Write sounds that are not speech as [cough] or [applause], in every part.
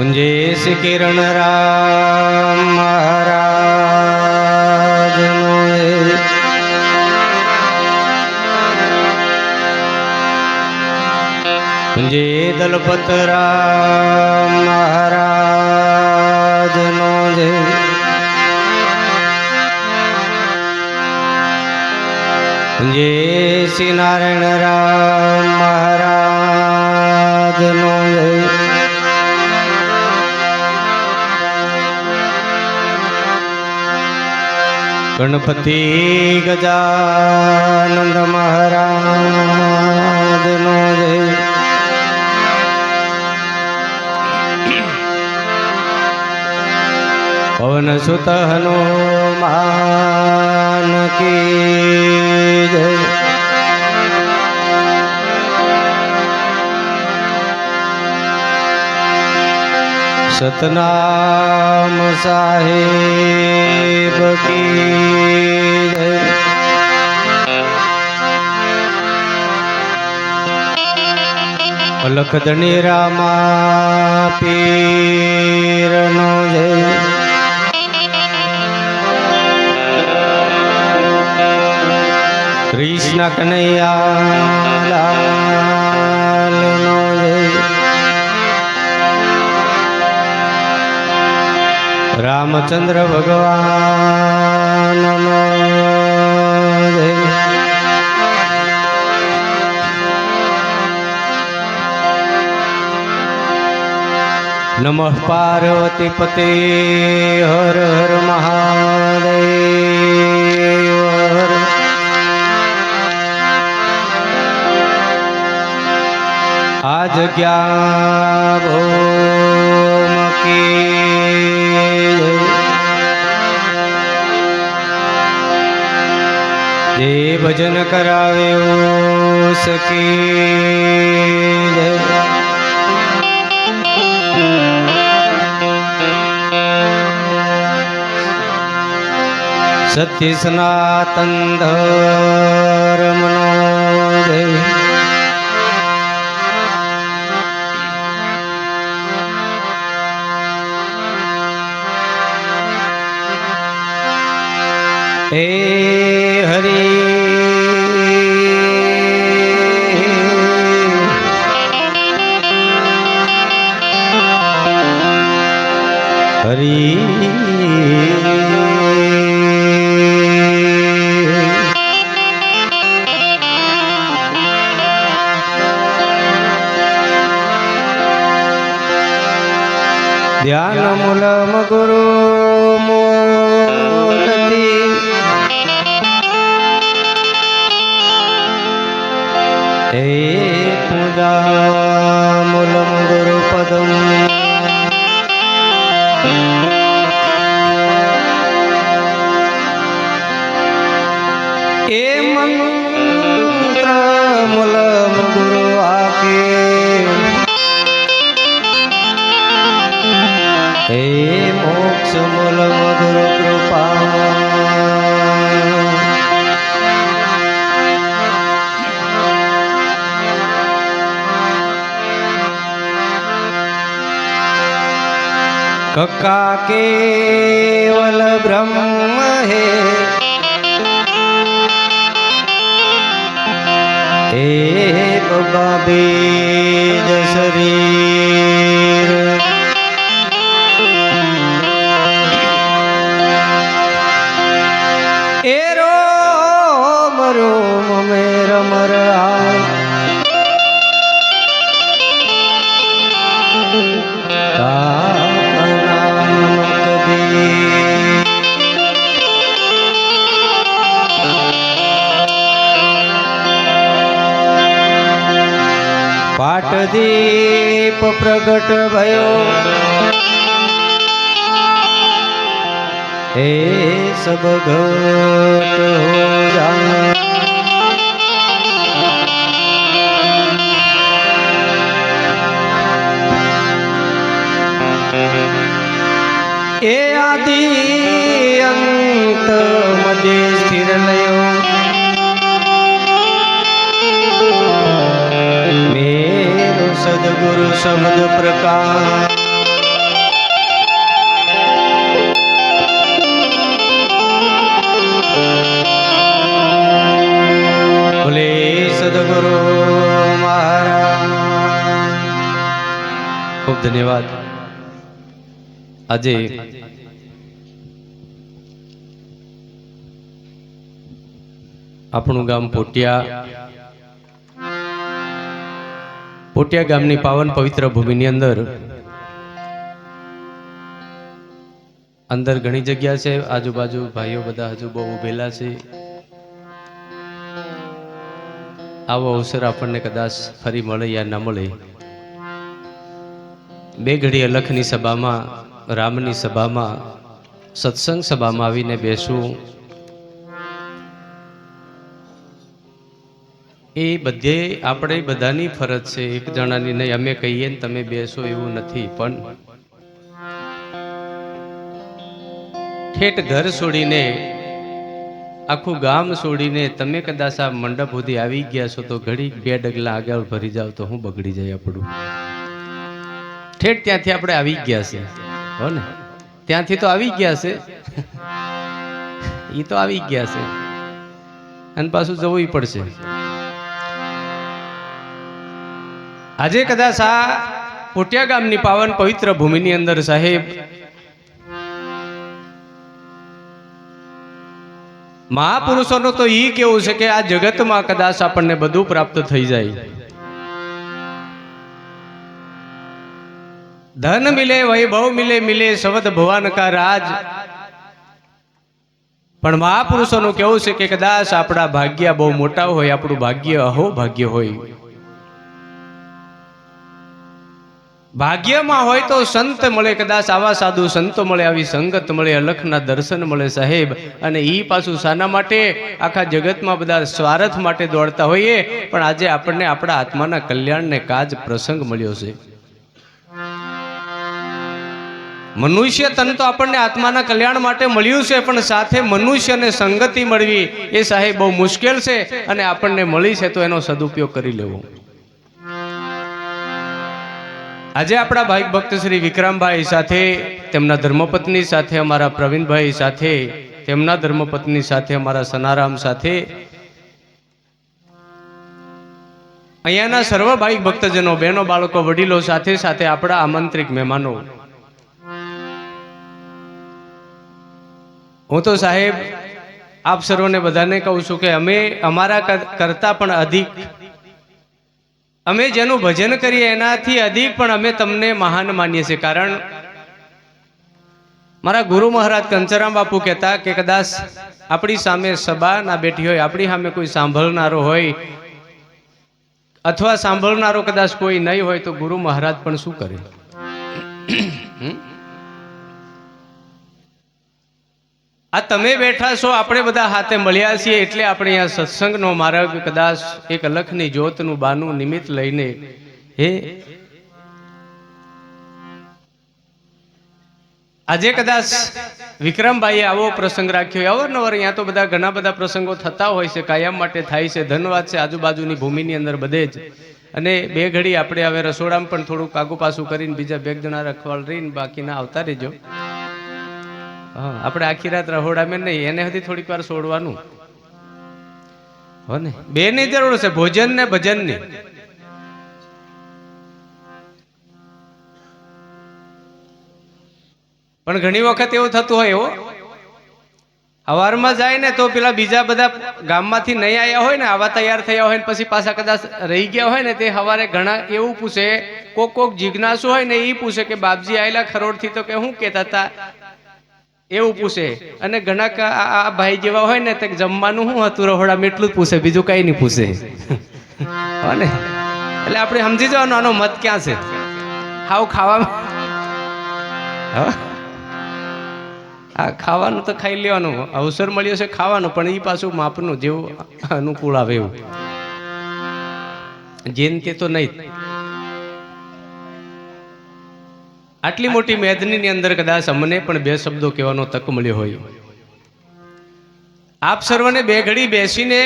કુંજેશ કિરણ રામ મહારાજ. કુંજે દલપત રામ મહારાજનો જય કુંજે શ્રી નારાયણ રામ મહારાજનો જય ગણપતિ ગજાનંદ મહારાજનો જય પવન સુત હનુમાન કી જય સતનામ સાહેબ કી અલખધણી રામા પીરનો જય. કૃષ્ણ કનૈયા રામચંદ્ર ભગવાનનો જય નમઃ પાર્વતી પતે હર હર મહાદેવ હર આ જગ્યા જય. જે ભજન કરાવે જય. સત્ય સનાતન ધર્મનો જય હે મોક્ષ મૂલ મધુર કૃપા કકા કેવલ બ્રહ્મ હે હે બબા શરીર મેર મરા નામ કબીર પાટદીપ પ્રગટ ભયો. એ સબ ઘટ હો જાए જે સ્થિર લયો મેરો સદગુરુ શબ્દ પ્રકાશ. ભલે સદગુરુ મહારાજ. ખૂબ ધન્યવાદ. આજે આપણું ગામ પોટિયા. પોટિયા ગામની પાવન પવિત્ર ભૂમિની અંદર અંદર ઘણી જગ્યા છે. આજુબાજુ ભાઈઓ બધા હજુ બહુ ઉભેલા છે. આવો અવસર આપણને કદાચ ફરી મળે યા ન મળે. બે ઘડી અલખની સભામાં, રામની સભામાં, સત્સંગ સભામાં આવીને બેસવું એ બધે આપણે બધાની ફરજ છે, એક જણાની નહીં. અમે કહીએ ને તમે બેસો એવું નથી, પણ ઠેઠ ઘર છોડીને, આખું ગામ છોડીને તમે કદાચ આ મંડપ સુધી આવી ગયા છો, તો ઘડી બે ડગલા આગળ ભરી જાવ તો હું બગડી જાય આપણું ઠેઠ ત્યાંથી આપણે આવી ગયા છે. હો ને? ત્યાંથી તો આવી ગયા છે. [laughs] એ તો આવી ગયા છે. અને પાછું જવું પડશે. આજે કદાચ આ પોટિયા ગામની પાવન પવિત્ર ભૂમિની અંદર સાહેબ, મહાપુરુષોનું તો ઈ કેવું છે કે આ જગતમાં કદાચ આપણને બધું પ્રાપ્ત થઈ જાય. ધન મિલે, વૈભવ મિલે મિલે સવદ ભવાન કા રાજ. પણ મહાપુરુષોનું કેવું છે કે કદાચ આપણા ભાગ્ય બહુ મોટા હોય, આપણું ભાગ્ય અહો ભાગ્ય હોય. ભાગ્યમાં હોય તો સંત મળે, કદાચ આવા સાધુ સંતો મળે, આવી સંગત મળે, અલખના દર્શન મળે સાહેબ. અને એ પાછું શાના માટે, આખા જગતમાં બધા સ્વાર્થ માટે દોડતા હોઈએ, પણ આજે આપણને આપણા આત્માના કલ્યાણને કાજ પ્રસંગ મળ્યો છે. મનુષ્ય તન તો આપણને આત્માના કલ્યાણ માટે મળ્યું છે, પણ સાથે મનુષ્યને સંગતિ મળવી એ સાહેબ બહુ મુશ્કેલ છે, અને આપણને મળી છે તો એનો સદુપયોગ કરી લેવો. આજે આપણા ભાઈ ભક્ત શ્રી વિક્રમભાઈ સાથે, તેમના ધર્મપત્ની સાથે, અમારા પ્રવીણભાઈ સાથે, તેમના ધર્મપત્ની સાથે, અમારા સનારામ સાથે, અહીંયાના સર્વ ભાઈ ભક્તજનો, બહેનો, બાળકો, વડીલો સાથે સાથે આપણા આમંત્રિત મહેમાનો. હું તો સાહેબ, આપ સર્વને બધાને કહું છું કે અમે અમારા કરતાં પણ અધિક અમે જેનું ભજન કરીએ એનાથી અધિક પણ અમે તમને મહાન માનીએ છીએ. કારણ મારા ગુરુ મહારાજ કંચરામ બાપુ કહેતા કે કદાચ આપણી સામે સભા ના બેઠી હોય, આપણી સામે કોઈ સાંભળનારો હોય, અથવા સાંભળનારો કદાચ કોઈ નહીં હોય તો ગુરુ મહારાજ પણ શું કરે? આ તમે બેઠા છો, આપણે બધા હાથે મળ્યા છીએ એટલે આપણે અહીંયા સત્સંગનો માર્ગ કદાચ એક અલખની જ્યોતનું બાનું નિમિત્ત લઈને, હે? આજે કદાચ વિક્રમભાઈએ આવો પ્રસંગ રાખ્યો. અવારનવાર અહીંયા તો બધા ઘણા બધા પ્રસંગો થતા હોય છે, કાયમ માટે થાય છે ધન્યવાદ છે, આજુબાજુની ભૂમિની અંદર બધે જ. અને બે ઘડી આપણે હવે રસોડામાં પણ થોડુંક આગુ પાછું કરીને બીજા બે જણા રખવાળ રહીને બાકીના આવતા રહેજો. આપણે આખી રાત રહોડામે નહીં, એને હજી થોડીક વાર છોડવાનું હો બે ની જરૂર છે, ભોજન ને ભજનની. પણ ઘણી વખત એવું થતું હોય એવો હવારમાં જાય ને તો પેલા બીજા બધા ગામમાંથી નહીં આવ્યા હોય ને, આવા તૈયાર થયા હોય ને, પછી પાછા કદાચ રહી ગયા હોય ને, તે સવારે ઘણા એવું પૂછે, કોક કોક જિજ્ઞાસુ હોય ને એ પૂછે કે બાપજી આયેલા ખરોડથી તો કે શું કહેતા હતા એવું પૂછે. અને ઘણા કા- આ ભાઈ જેવા હોય ને, તે જમવાનું શું હતું? રહોડામાં એટલું જ પૂછે, બીજું કઈ નહીં પૂછે. હો ને એટલે આપણે સમજી જવાનું, આનો મત ક્યાં છે? હાવ ખાવામાં હા? ખાવાનું તો ખાઈ લેવાનું. અવસર મળ્યો છે ખાવાનું, પણ એ પાછું માપનું જેવું અનુકૂળ આવે એવું. જેન તે તો નહીં. આટલી મોટી મેદનીની અંદર કદાચ અમને પણ બે શબ્દો કહેવાનો તક મળ્યો હોય. આપ સર્વને બે ઘડી બેસીને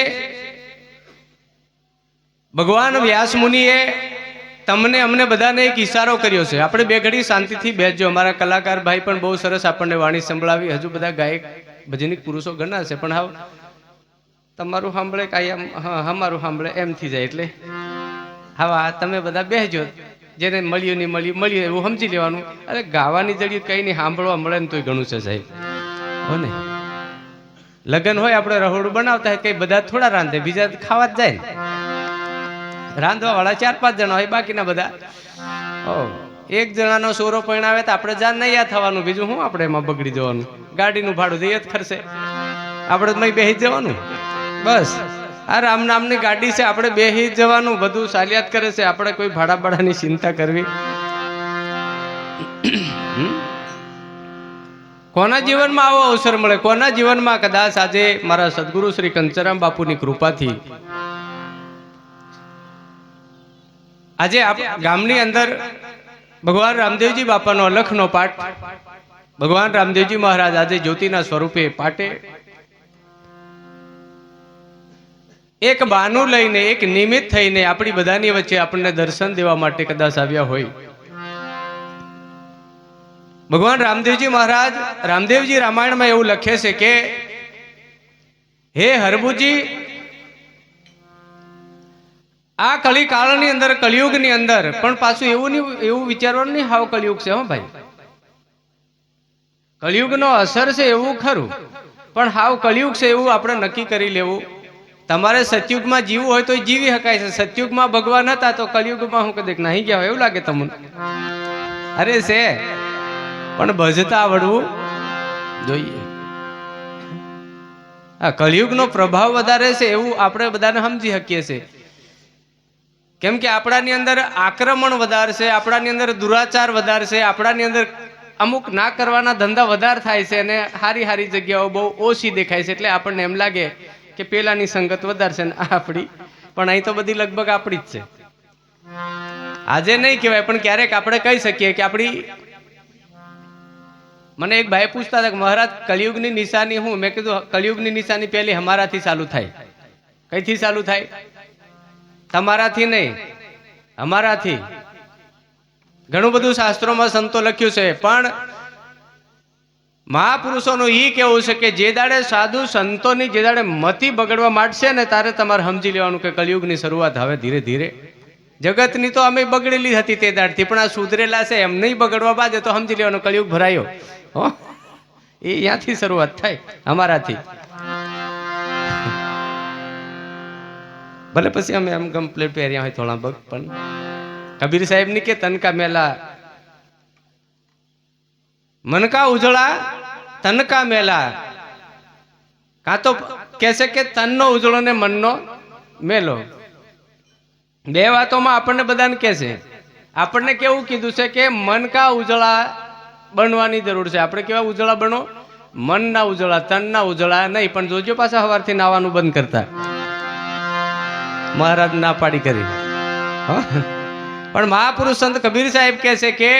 ભગવાન વ્યાસ મુનિએ તમને, અમને બધાને એક ઈશારો કર્યો છે. આપણે બે ઘડી શાંતિથી બેસજો. અમારા કલાકાર ભાઈ પણ બહુ સરસ આપણને વાણી સંભળાવી. હજુ બધા ગાયક, ભજનિક પુરુષો ઘણા છે પણ હા તમારું સાંભળે કાંઈ એમ હા અમારું સાંભળે. એમ થઈ જાય એટલે. હા, તમે બધા બેસજો. જેને મળ્યું નહીં મળ્યું મળ્યું એવું સમજી લેવાનું. અરે ગાવાની જડી કંઈ નહીં, સાંભળવા મળે ને તોય ઘણું છે સાહેબ. હો ને. લગ્ન હોય, આપણે રહોડું બનાવતા હોય, કઈ બધા થોડા રાંધે, બીજા ખાવા જ જાય ને. રાંધવા વાળા ચાર પાંચ જણા હોય, બાકીના બધા. ઓ, એક જણાનો સોરો પરણાવે તો આપણે જાન નહીં યાદ થવાનું. બીજું શું આપણે એમાં બગડી જવાનું? ગાડીનું ભાડું દઈએ જ ખર્ચે. આપણે મય બેસી જવાનું. બસ. આ રામ નામની ગાડી છે, આપણે બે જ જવાનું. બધું ચાલ્યા કરે છે, આપણે કોઈ ભાડા ભાડાની ચિંતા કરવી. કોના જીવનમાં આવો અવસર મળે? કોના જીવનમાં? કદાચ આજે મારા સદગુરુ શ્રી કંચરામ બાપુની કૃપાથી. આજે ગામની અંદર ભગવાન રામદેવજી બાપાનો અલખનો પાઠ. ભગવાન રામદેવજી મહારાજ આજે જ્યોતિના સ્વરૂપે પાટે એક બાનું લઈને એક નિમિત્ત થઈને આપણી બધાની વચ્ચે આપણને દર્શન દેવા માટે કદાચ આવ્યા હોય. ભગવાન રામદેવજી મહારાજ, રામદેવજી રામાયણમાં એવું લખે છે કે, હે હરબુજી આ કલી કાળની અંદર, કલિયુગની અંદર, પણ પાછું એવું નહીં એવું વિચારવાનું નહીં, હાવ કલિયુગ છે હો ભાઈ. કલિયુગનો અસર છે એવું ખરું, પણ હાવ કળિયુગ છે એવું આપણે નક્કી કરી લેવું. તમારે સતયુગમાં જીવવું હોય તો જીવી શકાય છે. સતયુગમાં ભગવાન હતા તો કલિયુગમાં હું કદાચ નહીં ગયા હોય એવું લાગે તમને? અરે છે. પણ ભજતા આવડવું જોઈએ. આ કલિયુગનો પ્રભાવ વધારે છે એવું આપણે બધાને સમજી શકીએ છીએ. કેમ કે આપણાની અંદર આક્રમણ વધારે છે, આપણાની અંદર દુરાચાર વધારે છે, આપણાની અંદર અમુક ના કરવાના ધંધા વધારે થાય છે અને હારી હારી જગ્યાઓ બહુ ઓછી દેખાય છે. એટલે આપણને એમ લાગે કે પેલાની સંગત વધારે છે ને આપણી પણ અહીં તો બધી લગભગ આપણી જ છે. આજે નહીં કહેવાય, પણ ક્યારેક આપણે કહી શકીએ કે આપણી મને એક ભાઈ પૂછતા હતા કે મહારાજ, કલિયુગની નિશાની હું? મેં કીધું, કલિયુગની નિશાની પહેલી અમારાથી ચાલુ થાય. કઈથી ચાલુ થાય? તમારાથી નહીં અમારાથી ઘણું બધું શાસ્ત્રોમાં સંતો લખ્યું છે, પણ મહાપુરુષોનું એ કેવું છે કે જે દાડે સાધુ સંતોની જે દાડે મતિ બગડવા માંડશે ને તારે તમારે સમજી લેવાનું કે કલયુગની શરૂઆત હવે ધીરે ધીરે. જગતની તો અમે બગડેલી હતી તે દાડથી, પણ આ સુધરેલા છે, એમ નહીં બગડવા બાદ તો સમજી લેવાનું, કલયુગ ભરાયો. હો? એ ત્યાંથી શરૂઆત થાય, અમારાથી. ભલે પછી અમે એમ કમ્પ્લેટ પહેર્યા હોય થોડા બગ, પણ કબીર સાહેબની કે તનકા મેલા મનકા ઉજળા, તનકા મેલા. કાં તો કહેશે કે તનનો ઉજળો ને મનનો મેલો. બે વાતોમાં આપણને બધાને કહે છે આપણને કેવું કીધું છે કે મનકા ઉજળા બનવાની જરૂર છે. આપણે કેવા ઉજળા બનો? મનના ઉજળા, તનના ઉજળા નહીં, પણ જોજો પાછા સવારથી નાવાનું બંધ કરતા. મહારાજ ના પાડી કરી? પણ મહાપુરુષ સંત કબીર સાહેબ કહે છે કે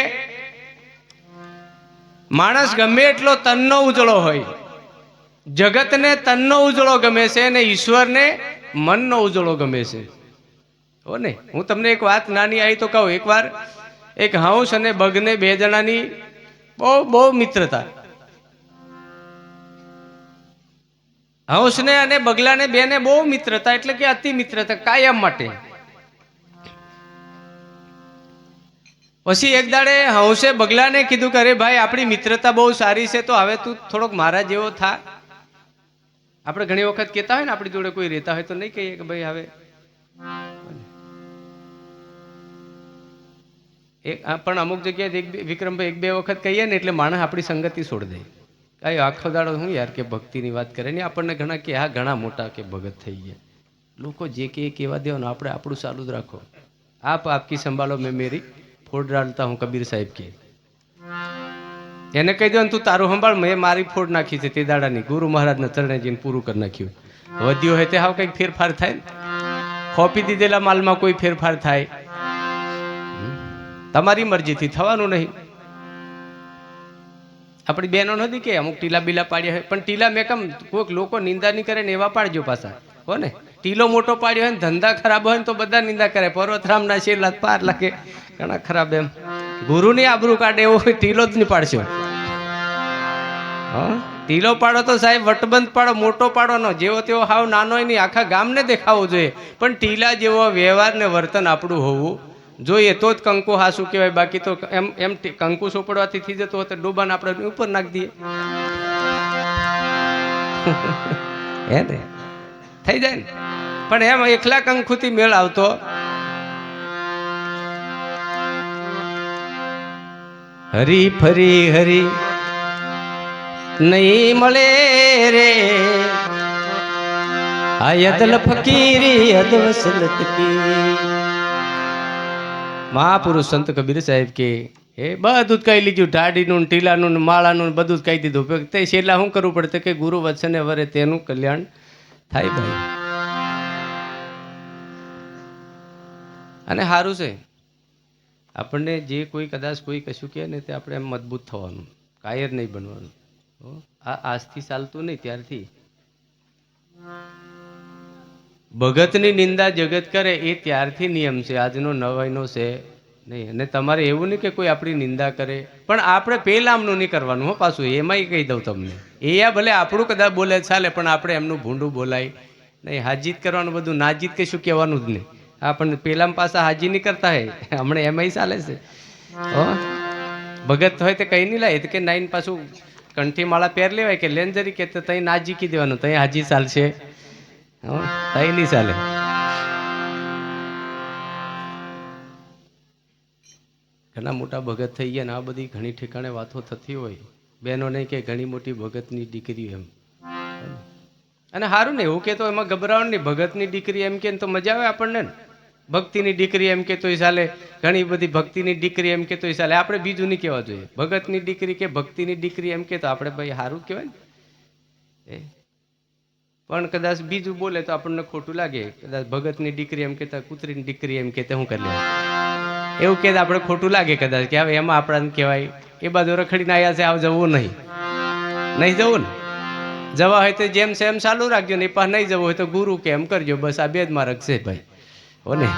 માણસ ગમે એટલો તનનો ઉજળો હોય. જગતને તનનો ઉજળો ગમે છે અને ઈશ્વરને મનનો ઉજળો ગમે છે. હો ને, હું તમને એક વાત નાની આવી તો કહું, એકવાર એક હંસ અને બગને બે જણાની બહુ બહુ મિત્રતા. હંસને અને બગલાને બેને બહુ મિત્રતા, એટલે કે અતિ મિત્રતા કાયમ માટે. પછી એક દાડે હંસે બગલાને કીધું કે, અરે ભાઈ, આપણી મિત્રતા બહુ સારી છે, તો હવે તું થોડોક મારા જેવો થા. આપણે ઘણી વખત કહેતા હોય ને, આપણી જોડે કોઈ રહેતા હોય તો નહીં કહીએ કે, ભાઈ, હવે. એક આ પણ અમુક જગ્યાએ એક વિક્રમભાઈ, એક બે વખત કહીએ ને, એટલે માણસ આપણી સંગતિ છોડી દે. કઈ આખો દાડો હું યાર કે ભક્તિની વાત કરે ને, આપણને ઘણા કે, હા, ઘણા મોટા કે, ભગત થઈ ગયા. લોકો જે કે કહેવા દેવાનું, આપણે આપણું ચાલુ જ રાખો. આપ, આપકી સંભાળો, મેં મેરી. ફોડ ડાલતા હું કબીર સાહેબ કે. એને કહી દો તું તારું સંભાળ, મેં મારી ફોડ નાખી છે તે દાડાની. ગુરુ મહારાજના ચરણે જઈને પૂરું કરી નાખ્યું. વધ્યું હોય તે હાવ કંઈક ફેરફાર થાય ને. ખોપી દીધેલા માલમાં કોઈ ફેરફાર થાય. તમારી મરજીથી થવાનું નહીં. આપણી બહેનો નથી કે અમુક ટીલા બીલા પાડ્યા હોય, પણ ટીલા મેં કમ કોઈક લોકો નિંદા નહીં કરે ને એવા પાડજો પાછા. હો ને? ટીલો મોટો પાડ્યો હોય ને, ધંધા ખરાબ હોય ને, તો બધા નિંદા કરે. પર્વતરામના શેર પાર લાગે ઘણા ખરાબ એમ. ગુરુની આબરૂ કાઢે એવો ટીલો જ નહીં પાડશો. હા? ટીલો પાડો તો સાહેબ, વટબંધ પાડો, મોટો પાડો નો. જેવો તેવો હાવ નાનો નહીં આખા ગામને દેખાવો જોઈએ. પણ ટીલા જેવો વ્યવહાર ને વર્તન આપણું હોવું જોઈએ. તો જ કંકુ હાસું કહેવાય. બાકી તો એમ એમ કંકુ સોપડવાથી થઈ જતો હોય તો ડોબાને આપણે ઉપર નાખી દઈએ. [laughs] હે ને? થઈ જાય ને? પણ એમ એકલા કંકુથી મેળ આવતો. હરી ફરી હરી નહીં મળે રે. આ ફકીરી અદવસલત કી મહાપુરુષ સંત કબીર સાહેબ કે એ બધું જ કહી લીધું. ઢાડીનું ને ટીલાનું ને માળાનું બધું જ કહી દીધું. તે છેલ્લા શું કરવું પડે? કે ગુરુ વચને વરે તેનું કલ્યાણ થાય ભાઈ. અને સારું છે. આપણને જે કોઈ કદાચ કોઈ કશું કહે ને તે આપણે એમ મજબૂત થવાનું, કાયર નહીં બનવાનું? આ આજથી ચાલતું નહીં, ત્યારથી. ભગતની નિંદા જગત કરે એ ત્યારથી નિયમ છે, આજનો નવાઈનો છે નહીં. અને તમારે એવું નહીં કે કોઈ આપણી નિંદા કરે, પણ આપણે પેલામનું નહીં કરવાનું, હો, પાછું એમાંય કહી દઉં તમને. એ આ ભલે આપણું કદાચ બોલે ચાલે, પણ આપણે એમનું ભૂંડું બોલાય. નહીં, હાજીત કરવાનું બધું, નાજીત કશું કહેવાનું જ નહીં. આપણને પેલામાં પાછા હાજી નહીં કરતા હે હમણાં એમાંય ચાલે છે. હો. ભગત હોય તો કઈ નહીં લાય. કે નાઈન પાછું કંઠી માળા પહેર લેવાય કે લેન જરી કે તઈ નાજી જીકી દેવાનું. તઈ હાજી ચાલશે. હો. તઈ નહીં ચાલે. ઘણા મોટા ભગત થઈ ગયા ને આ બધી ઘણી ઠેકાણે વાતો થતી હોય. બહેનો નહીં કે ઘણી મોટી ભગતની દીકરી એમ. અને સારું ને એવું કે તો એમાં ગભરાવાનું નહીં. ભગતની દીકરી એમ કે ને તો મજા આવે આપણને ને. ભક્તિની દીકરી એમ કે તોય ચાલે. ઘણી બધી ભક્તિની દીકરી એમ કે તોય ચાલે. આપણે બીજું નહીં કહેવા જોઈએ. ભગતની દીકરી કે ભક્તિની દીકરી એમ કે તો આપણે ભાઈ સારું કહેવાય ને. એ. પણ કદાચ બીજું બોલે તો આપણને ખોટું લાગે. કદાચ ભગતની દીકરી એમ કહેતા કૂતરીની દીકરી એમ કહેતા શું કરી લેવાનું એવું કે આપણે ખોટું લાગે કદાચ કે હવે એમાં આપણાને કહેવાય. એ બાજુ રખડીને આવ્યા છે, આવ જવું નહીં. નહીં જવું ને? જવા હોય તો જેમ છે એમ ચાલુ રાખજો ને. એ પાસ નહીં જવું હોય તો ગુરુ કે એમ કરજો. બસ આ બે જ છે ભાઈ. હો ને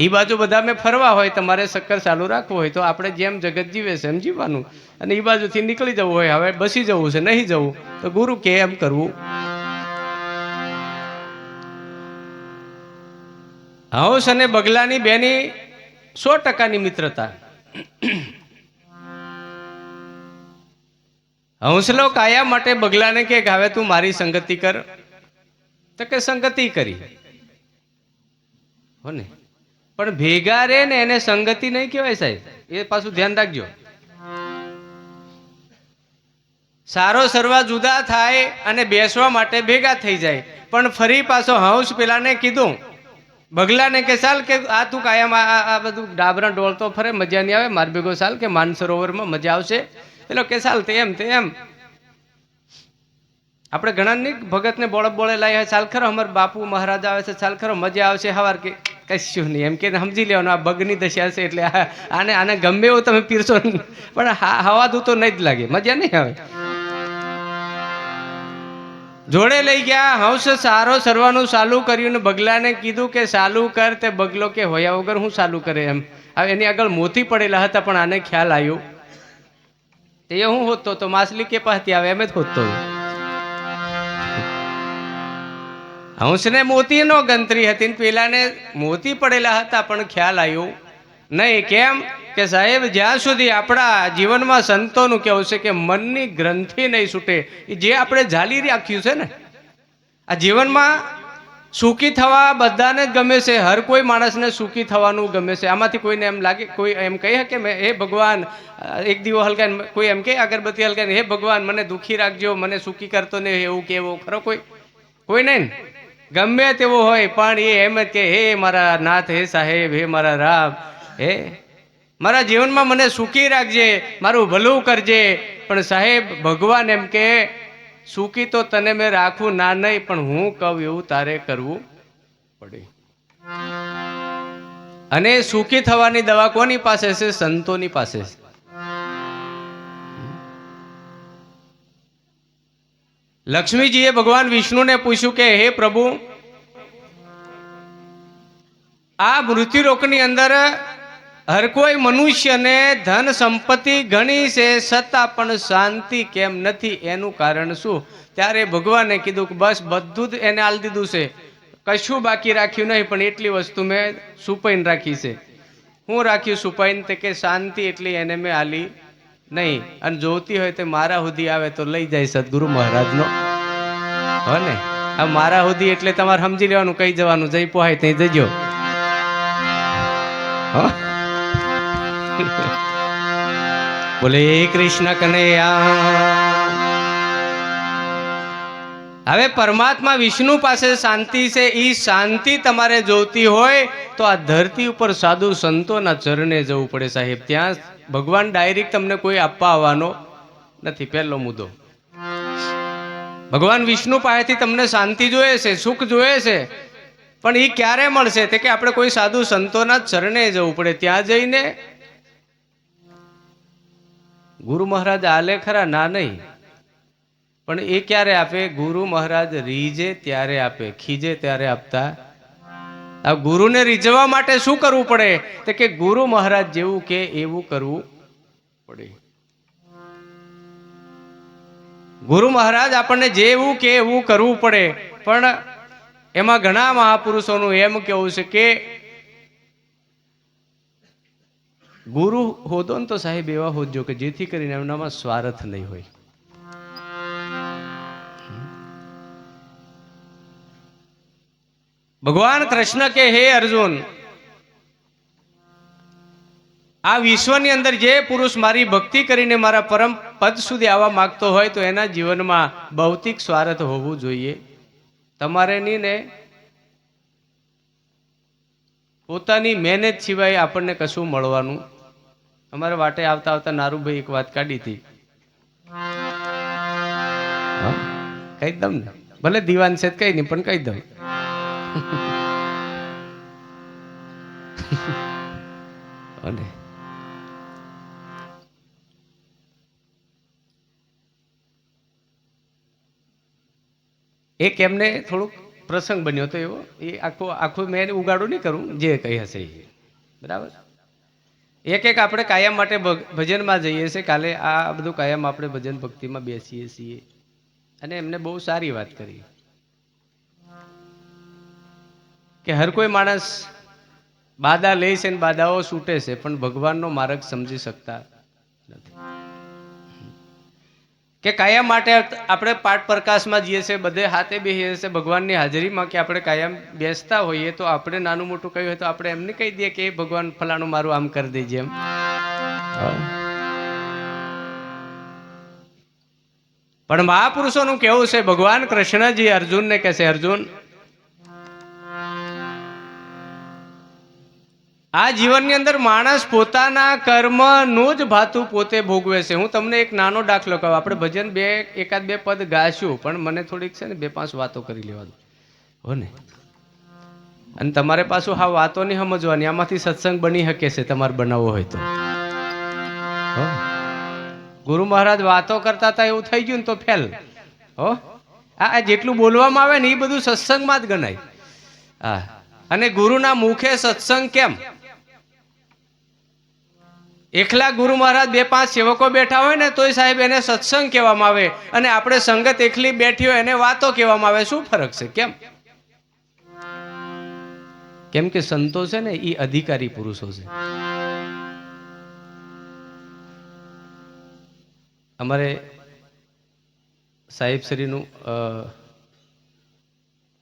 એ બાજુ બધા મેં ફરવા હોય, તમારે શક્કર ચાલુ રાખવું હોય, તો આપણે જેમ જગત જીવે છે એમ જીવવાનું. અને એ બાજુથી નીકળી જવું હોય, હવે બસી જવું છે, નહીં જવું, તો ગુરુ કે એમ કરવું. હંસ અને બગલાની બેની સો ટકાની મિત્રતા. હંસલો કાયા માટે બગલાને કે હવે તું મારી સંગતિ કર. તો કે સંગતિ કરી. હો ને? પણ ભેગા રે ને એને સંગતિ નહીં કહેવાય સાહેબ. એ પાછું ધ્યાન રાખજો. સારો સર્વા જુદા થાય અને બેસવા માટે ભેગા થઈ જાય. પણ ફરી પાછો હંસ પેલાને કીધું, બગલાને કે ચાલ કે આ તું કાયમ આ બધું ડાબરા ડોળતો ફરે, મજા નહીં આવે, માર ભેગો ચાલ કે માનસરોવરમાં મજા આવશે. એટલે કે ચાલ તે એમ તે એમ. આપણે ઘણા નહીં ભગતને બોળે બોળે લાવ્યા ચાલ ખરો, અમારા બાપુ મહારાજ આવે છે, ચાલ ખરો, મજા આવશે હવાર કે. કશું નહીં, એમ કે સમજી લેવાનું આ બગની દશા છે એટલે આને આને ગમે એવું તમે પીરશો પણ હવા દૂતો નહીં જ લાગે, મજા નહીં આવે. જોડે લઈ ગયા, હંસ સારો સરવાનું ચાલુ કર્યું ને બગલાને કીધું કે ચાલુ કર તે બગલો કે હોયા વગર હું ચાલુ કરે એમ. હવે એની આગળ મોતી પડેલા હતા, પણ આને ખ્યાલ આવ્યો. તે હું હોતો તો માછલી કે પાસથી આવે, એમ જ હોતો. હંસને મોતી નો ગંતરી હતી ને પેલાને મોતી પડેલા હતા, પણ ખ્યાલ આવ્યો નહીં. કેમ? કે સાહેબ, જ્યાં સુધી આપણા જીવનમાં સંતોનું કેવું છે કે મનની ગ્રંથિ નહીં છૂટે જે આપણે ઝાલી રાખ્યું છે ને, આ જીવનમાં સુખી થવા બધાને જ ગમે છે. હર કોઈ માણસને સુખી થવાનું ગમે છે. આમાંથી કોઈને એમ લાગે, કોઈ એમ કહી શકે મેં, હે ભગવાન, એક દીવો હલકાઈને કોઈ એમ કહે, અગરબત્તી હલકાઈને, હે ભગવાન, મને દુઃખી રાખજો, મને સુખી કરતો ને એવું કેવો ખરો કોઈ? કોઈ નહીં ને? ગમે તેવો હોય, પણ એ એમ જ કે, હે મારા નાથ, હે સાહેબ, હે મારા રામ, હે. મારા જીવનમાં મને સુખી રાખજે, મારું ભલું કરજે. પણ સાહેબ, ભગવાન એમ કે, સુખી તો તને મેં રાખવું ના નહીં, પણ હું કહું એવું તારે કરવું પડે. અને સુખી થવાની દવા કોની પાસે છે? સંતોની પાસે છે. લક્ષ્મીજીએ ભગવાન વિષ્ણુને પૂછ્યું કે, હે પ્રભુ, આ મૃત્યુરોગની અંદર હર કોઈ મનુષ્યને ધન સંપત્તિ ઘણી છે, છતાં પણ શાંતિ કેમ નથી? એનું કારણ શું? ત્યારે ભગવાને કીધું કે, બસ બધું જ એને આલ દીધું છે. કશું બાકી રાખ્યું નહીં, પણ એટલી વસ્તુ મેં સુપાઈને રાખી છે. હું રાખ્યું સુપાઈને તે કે, શાંતિ એટલી એને મેં આલી નહીં, અને જોતી હોય તે મારા સુધી આવે તો લઈ જાય સદગુરુ મહારાજનો. હો ને? આ મારા સુધી એટલે તમારે સમજી લેવાનું, કઈ જવાનું, જઈ પોહાય, ત્યાં જજો. [laughs] બોલે કૃષ્ણ કનૈયા. હવે પરમાત્મા વિષ્ણુ પાસે શાંતિ છે એ શાંતિ તમારે જોતી હોય તો આ ધરતી ઉપર સાધુ સંતોના ચરણે જવું પડે સાહેબ. ત્યાં ભગવાન ડાયરેક્ટ તમને કોઈ આપવા આવવાનો નથી, પહેલો મુદ્દો. ભગવાન વિષ્ણુ પાસેથી તમને શાંતિ જોઈએ છે, સુખ જોઈએ છે, પણ એ ક્યારે મળશે? તે કે આપણે કોઈ સાધુ સંતોના ચરણે જવું પડે, ત્યાં જઈને ગુરુ મહારાજ આલે ખરા? ના નહીં. પણ એ ક્યારે આપે? ગુરુ મહારાજ રીજે ત્યારે આપે, ખીજે ત્યારે આપતા આ ગુરુને રીઝવવા માટે શું કરવું પડે? તો કે ગુરુ મહારાજ જેવું કે એવું કરવું પડે. ગુરુ મહારાજ આપણને જેવું કે એવું કરવું પડે. પણ એમાં ઘણા મહાપુરુષોનું એમ કેવું છે કે ગુરુ હોદો ને તો સાહેબ એવા હોજો કે જેથી કરીને એમનામાં સ્વાર્થ નહીં હોય. ભગવાન કૃષ્ણ કે હે અર્જુન? આ વિશ્વની અંદર જે પુરુષ મારી ભક્તિ કરીને મારા પરમ પદ સુધી આવવા માંગતો હોય તો એના જીવનમાં ભૌતિક સ્વાર્થ હોવું જોઈએ. તમારે નહીં ને? પોતાની મહેનત સિવાય આપણને કશું મળવાનું. અમારે વાટે આવતા આવતા નારુભાઈ એક વાત કાઢી હતી. કહી દઉં ને. ભલે દીવાન છે કઈ નહીં પણ કહી દઉં. [laughs] અને એક એમને થોડુંક પ્રસંગ બન્યો હતો એવો, એ આખો, આખું મેં ઉગાડું નહીં કરું, જે કહી હશે એ. બરાબર? એક એક આપણે કાયમ માટે ભજનમાં જઈએ છીએ. કાલે આ બધું કાયમ આપણે ભજન ભક્તિમાં બેસીએ છીએ. અને એમને બહુ સારી વાત કરી. કે હર કોઈ માણસ બાદા લે છે ને બાદાઓ છૂટે છે, પણ ભગવાનનો માર્ગ સમજી શકતા નથી. કે કાયમ માટે આપણે પાઠ પ્રકાશમાં જઈએ છીએ, બધે હાથે બેસીએ છીએ, ભગવાનની હાજરીમાં કે આપણે કાયમ બેસતા હોઈએ, તો આપણે નાનું મોટું કહ્યું હોય તો આપણે એમને કહી દઈએ કે, "એ ભગવાન ફલાણું મારું આમ કરી દેજે એમ. પણ મહાપુરુષોનું કેવું છે? ભગવાન કૃષ્ણજી અર્જુનને કહે છે, અર્જુન આ જીવનની અંદર માણસ પોતાના કર્મનું જ ભાતું પોતે ભોગવે છે. હું તમને એક નાનો દાખલો કહું. આપણે ભજન બે, એકાદ બે પદ ગાશું, પણ મને થોડીક છે ને બે, પાંચ વાતો કરી લેવા હો ને? અને તમારે પાછું હા વાતો નહીં સમજવાની. આમાંથી સત્સંગ બની શકે છે તમારે બનાવવો હોય તો. ગુરુ મહારાજ વાતો કરતા હતા એવું થઈ ગયું ને તો ફેલ. હો? આ જેટલું બોલવામાં આવે ને એ બધું સત્સંગમાં જ ગણાય. હા. અને ગુરુના મુખે સત્સંગ કેમ? એકલા ગુરુ મહારાજ બે પાંચ સેવકો બેઠા હોય ને તોય સાહેબ એને સત્સંગ કહેવામાં આવે અને આપણે સંગત એકલી બેઠી હોય એને વાતો કહેવામાં આવે. શું ફરક છે? કેમ? કેમ કે સંતો છે ને એ અધિકારી પુરુષો છે. અમારે સાહેબ શ્રીનું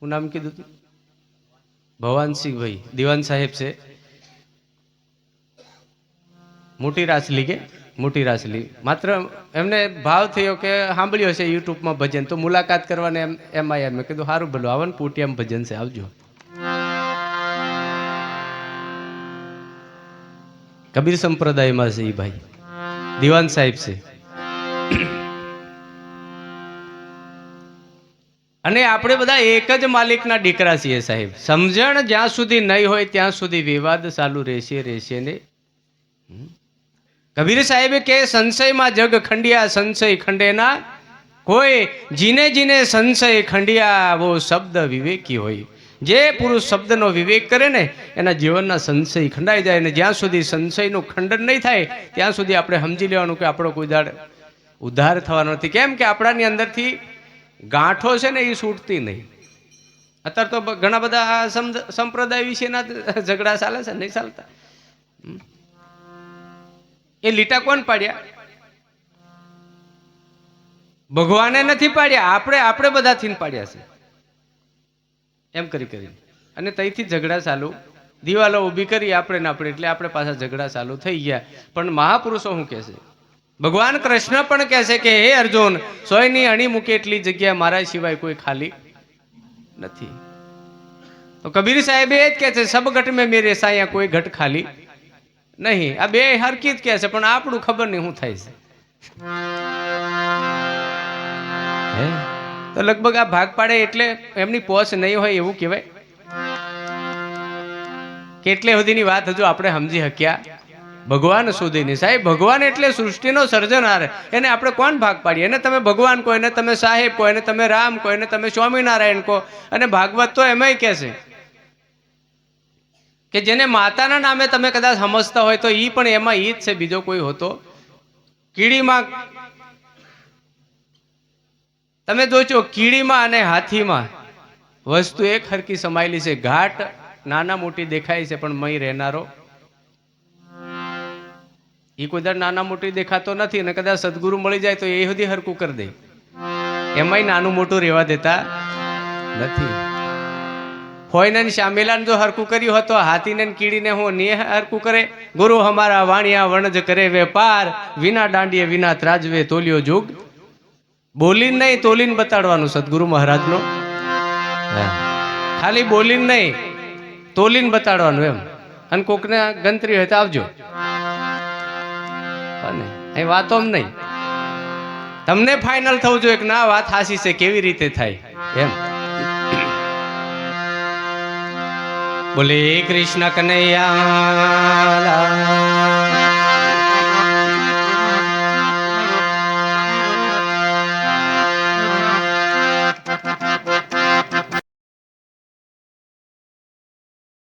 શું નામ કીધું હતું ભવાનસિંહભાઈ, દિવાન સાહેબ છે. મોટી રાસલી કે મોટી રાસલી માત્ર એમને ભાવ થયો કે સાંભળ્યો છે યુટ્યુબમાં ભજન, તો મુલાકાત કરવાને એમ એમ આયા મેં કીધું સારું ભલું, આવો ને પૂટિયામ ભજન છે, આવજો. કબીર સંપ્રદાયમાં છે એ ભાઈ. દિવાન સાહેબ છે. અને આપણે બધા એક જ માલિકના દીકરા છીએ સાહેબ. સમજણ જ્યાં સુધી નહીં હોય ત્યાં સુધી વિવાદ ચાલુ રહેશે રહેશે ને. કબીર સાહેબે કે સંશયમાં જગ ખંડિયા, સંશય ખંડેના. કોઈ જીને જીને સંશય ખંડિયા, વો શબ્દ વિવેકી હોય. જે પુરુષ શબ્દનો વિવેક કરે ને, એના જીવનના સંશય ખંડાઈ જાય ને, જ્યાં સુધી સંશયનું ખંડન નહીં થાય, ત્યાં સુધી આપણે સમજી લેવાનું કે આપણો કોઈ દાડ ઉદ્ધાર થવાનો નથી. કેમ કે આપણાની અંદરથી ગાંઠો છે ને, એ છૂટતી નહીં. અત્યારે તો ઘણા બધા સંપ્રદાય વિશેના ઝઘડા ચાલે છે, નહીં ચાલતા. એ લીટા કોણ પાડ્યા? ભગવાને નથી પાડ્યા, આપણે આપણે બધાથી પાડ્યા છે. એમ કરી કરી. અને ત્યાંથી ઝઘડા ચાલુ. દિવાલો ઊભી કરી આપણે ને આપણે, એટલે આપણે પાછા ઝઘડા ચાલુ થઈ ગયા. પણ મહાપુરુષો શું કહે છે? ભગવાન કૃષ્ણ પણ કહે છે કે, હે અર્જુન, સોયની અણી મૂકે એટલી જગ્યા મારા સિવાય કોઈ ખાલી નથી. તો કબીર સાહેબ એ જ કહે છે સબ ઘટ મેં મેરે સાયા કોઈ ઘટ ખાલી નહીં, આ બે હરકી જ કહે છે, પણ આપણું ખબર નહીં શું થાય છે? તો લગભગ આ ભાગ પાડે એટલે એમની પોચ નહીં હોય એવું કહેવાય. કેટલે સુધીની વાત હજુ આપણે સમજી શક્યા? ભગવાન સુધીની. સાહેબ, ભગવાન એટલે સૃષ્ટિનો સર્જનહાર એને આપણે કોણ ભાગ પાડીએ? એને તમે ભગવાન કહો, એને તમે સાહેબ કહો, એને તમે રામ કહો, એને તમે સ્વામિનારાયણ કહો. અને ભાગવત તો એમાંય કહે છે. કે જેને માતાના નામે તમે કદાચ સમજતા હોય તો એ પણ એમાં ઈ જ છે, બીજો કોઈ હોતો. કીડીમાં તમે જોજો, કીડીમાં અને હાથીમાં વસ્તુ એક હરકી સમાયેલી છે. ઘાટ નાના મોટી દેખાય છે, પણ મય રહેનારો. એ કોઈ દર નાના મોટી દેખાતો નથી અને કદાચ સદગુરુ મળી જાય તો એ સુધી હરકું કરી દે. એમાંય નાનું મોટું રહેવા દેતા નથી. હોયને શામેલાને જો હરકું કર્યું હોત તો હાથીને કીડીને હું ને હરકું કરે. ગુરુ અમારા વાણિયા વણજ કરે વેપાર. વિના દાંડીએ વિના ત્રાજવે તોલ્યો જુગ. બોલીને નહીં તોલીને બતાડવાનું સદગુરુ મહારાજનો. ખાલી બોલીને નહીં તોલીને બતાડવાનું એમ. અને કોકને ગંતરી હોય તો આવજો. અને એ વાતો નહીં. તમને ફાઇનલ થવું જોઈએ કે ના વાત હાસી છે કેવી રીતે થાય? એમ. બોલે કૃષ્ણ કનૈયા